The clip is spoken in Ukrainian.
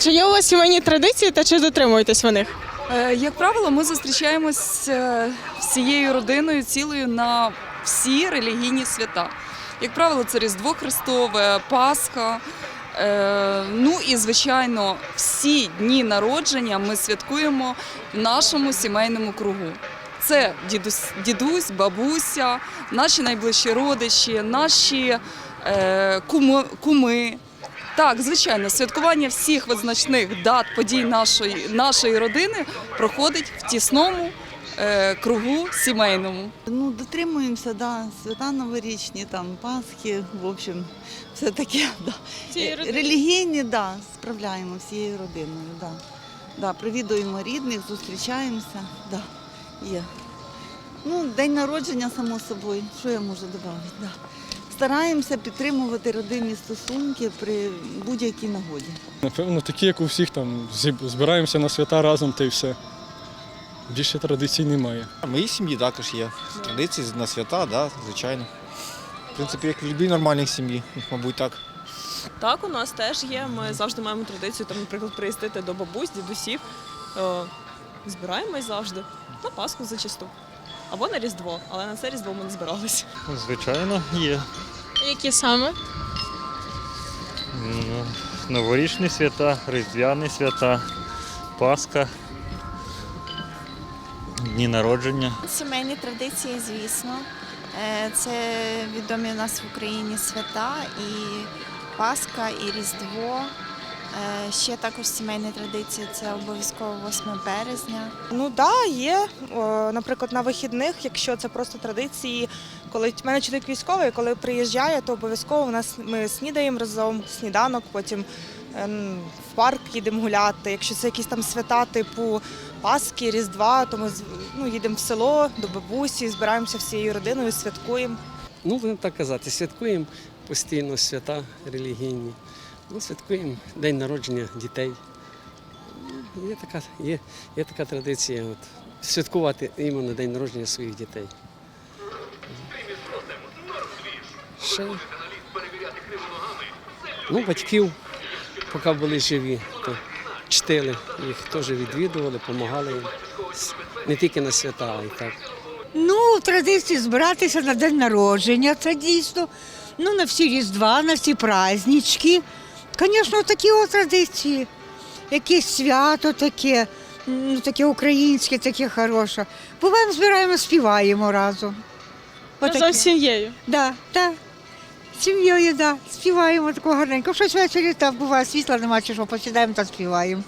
Чи є у вас сімейні традиції та чи дотримуєтесь ви них? Е, Як правило, ми зустрічаємось е, всією родиною цілою на всі релігійні свята. Як правило, це Різдво Христове, Пасха. Е, Ну і звичайно, всі дні народження ми святкуємо в нашому сімейному кругу. Це дідусь, дідусь, бабуся, наші найближчі родичі, наші е, куми, куми. Так, звичайно, святкування всіх визначних дат подій нашої, нашої родини проходить в тісному е, кругу сімейному. Ну, дотримуємося, да, свята новорічні, там, Пасхи, в общем, все таке, да. Релігійні, да, справляємо всією родиною, да. Да, привідуємо рідних, зустрічаємося, да, є. Ну, день народження, само собою, що я можу додати, да. Стараємося підтримувати родинні стосунки при будь-якій нагоді. Напевно, такі, як у всіх, там збираємося на свята разом та й все. Більше традицій немає. В моїй сім'ї також є традиції на свята, да, звичайно. В принципі, як в будь-якій нормальній сім'ї, мабуть, так. Так, у нас теж є. Ми завжди маємо традицію, там, наприклад, приїздити до бабусь, дідусів. Е, збираємось завжди. На Пасху зачасту. Або на Різдво, але на це Різдво ми не збиралися. Звичайно, є. Які саме? Ну, Новорічні свята, різдвяні свята, Пасха, дні народження. Сімейні традиції, звісно. Е, Це відомі у нас в Україні свята і Пасха, і Різдво. Е, Ще також сімейні традиції це обов'язково 8 березня. Ну да, є. Наприклад, на вихідних, якщо це просто традиції, коли в мене чоловік військовий, коли приїжджає, то обов'язково у нас ми снідаємо разом, сніданок, потім ем, в парк їдемо гуляти. Якщо це якісь там свята, типу Пасхи, Різдва, то ми ну, їдемо в село до бабусі, збираємося всією родиною, святкуємо. Ну, будемо так казати, святкуємо постійно свята релігійні. Ну, святкуємо день народження дітей. Є така, є, є така традиція от, святкувати іменно день народження своїх дітей. Ще, ну, батьків, поки були живі, то чтили, їх теж відвідували, допомагали їм. Не тільки на свята, а й так. Ну, традиції збиратися на день народження, це дійсно. Ну, на всі різдва, на всі празднички. Звісно, такі от традиції. Якесь свято таке, ну, таке українське, таке хороше. Буваємо, збираємо, співаємо разом. Разом з сім'єю. Да, да. Сім'єю, да. Співаємо такого гарненько. Щось ввечері там буває світла, нема чи що, посідаємо та співаємо.